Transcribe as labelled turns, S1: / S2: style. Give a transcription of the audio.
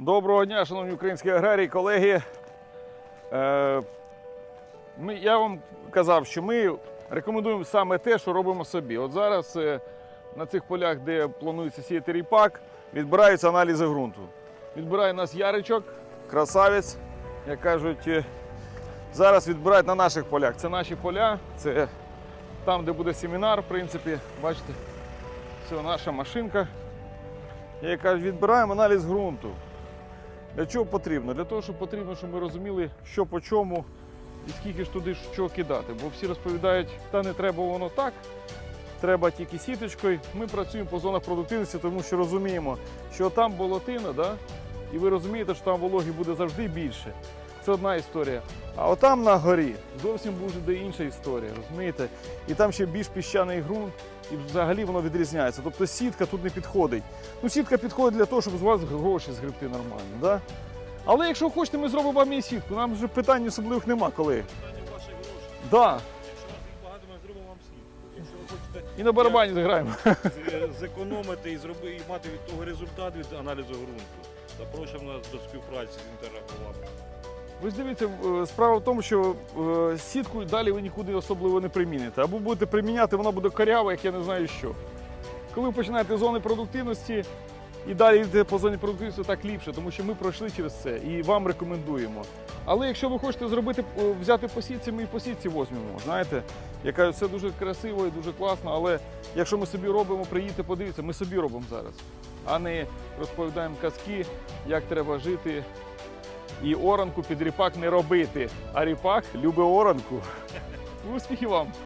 S1: Доброго дня, шановні українські аграрії, колеги. Е, ми, я вам казав, що ми рекомендуємо саме те, що робимо собі. От зараз е, на цих полях, де планується сіяти ріпак, відбираються аналізи ґрунту. Відбирає нас яричок, красавець, як кажуть. е, Зараз відбирають на наших полях. Це наші поля, це там, де буде семінар, в принципі, бачите, це наша машинка. Я кажу, відбираємо аналіз ґрунту. Для чого потрібно? Для того, щоб потрібно, щоб ми розуміли, що по чому і скільки ж туди що кидати. Бо всі розповідають, та не треба воно так, треба тільки сіточкою. Ми працюємо по зонах продуктивності, тому що розуміємо, що там болотина, да? і ви розумієте, що там вологі буде завжди більше. Це одна історія. А отам на горі зовсім буде інша історія, розумієте? І там ще більш піщаний ґрунт, і взагалі воно відрізняється. Тобто сітка тут не підходить. Ну, сітка підходить для того, щоб з вас гроші згребти нормально. Да? Але якщо хочете, ми зробимо вам і сітку. Нам вже питань особливих нема коли.
S2: Питання ваші гроші.
S1: Да.
S2: Якщо вас їх багато, ми зробимо вам слід. Якщо ви хочете
S1: І на барабані зіграємо.
S2: зекономити і зроби і мати від того результат від аналізу ґрунту, запрошуємо нас до співпраці з інтерагровами.
S1: Ви ж дивіться, е, справа в тому, що е, сітку далі ви нікуди особливо не приміните. Або будете приміняти, вона буде корява, як я не знаю що. Коли ви починаєте з зони продуктивності і далі йдете по зоні продуктивності, так ліпше, тому що ми пройшли через це і вам рекомендуємо. Але якщо ви хочете зробити, е, взяти по сітці, ми і по сітці візьмемо. Знаєте, я кажу, це дуже красиво і дуже класно, але якщо ми собі робимо, приїдьте, подивіться, ми собі робимо зараз, а не розповідаємо казки, як треба жити і оранку під ріпак не робити. А ріпак любить оранку. Успіхів вам!